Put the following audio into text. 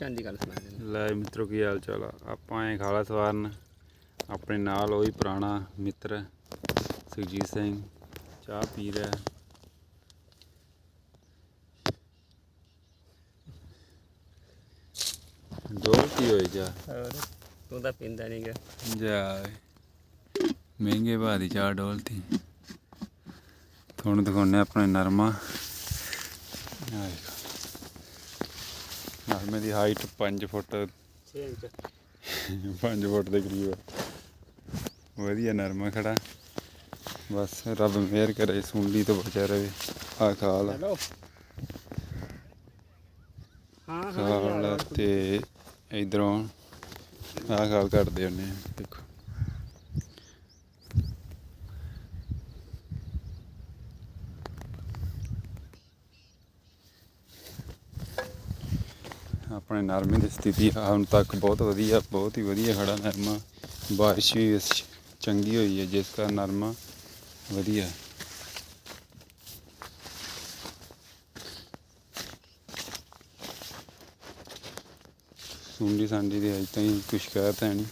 ਚਾਂਦੀ ਗੱਲ ਸੁਣਾ ਦੇ ਲੈ ਮਿੱਤਰੋ ਕੀ ਹਾਲ ਚਾਲ ਆ? ਆਪਾਂ ਐ ਖਾਲਾ ਸਵਾਰਨ। ਆਪਣੇ ਨਾਲ ਉਹੀ ਪੁਰਾਣਾ ਮਿੱਤਰ ਸੁਖਜੀਤ ਸਿੰਘ। ਚਾਹ ਪੀ ਰਿਹਾ ਡੋਲਤੀ ਹੋਈ ਜਾ? ਹੋਰ ਤੂੰ ਤਾਂ ਪੀਂਦਾ ਨਹੀਂ ਗਾ। ਜਾ ਮਹਿੰਗੇ ਭਾਅ ਦੀ ਚਾਹ ਡੋਲਤੀ। ਤੁਹਾਨੂੰ ਦਿਖਾਉਣੇ ਆਪਣੇ ਨਰਮਾ। ਆਹ ਨਰਮੇ ਦੀ ਹਾਈਟ 5 ਫੁੱਟ। 6 ਇੰਚ। 5 ਫੁੱਟ ਦੇ ਕਰੀਬ। ਵਧੀਆ ਨਰਮਾ ਖੜਾ। ਬਸ ਰੱਬ ਮਿਹਰ ਕਰੇ ਸੁੰਡੀ ਤੋਂ ਬਚਿਆ ਰਵੇ ਆ। ਖਾਲ ਹਾਂ ਹਾਂ ਖਾਲ ਤੇ ਇਧਰੋਂ ਆ ਖਾਲ ਕੱਢਦੇ ਹੁੰਨੇ ਦੇਖੋ। ਆਪਣੇ ਨਰਮੇ ਦੀ ਸਥਿਤੀ ਹੁਣ ਤੱਕ ਬਹੁਤ ਵਧੀਆ, ਬਹੁਤ ਹੀ ਵਧੀਆ ਖੜਾ ਨਰਮਾ। ਬਾਰਿਸ਼ ਵੀ ਇਸ ਚੰਗੀ ਹੋਈ ਹੈ, ਜਿਸ ਕਾਰਨ ਨਰਮਾ ਵਧੀਆ। ਸੁੰਡੀ ਸਾਂਡੀ ਦੀ ਅਜੇ ਤਾਈਂ ਕੋਈ ਸ਼ਿਕਾਇਤ ਹੈ ਨਹੀਂ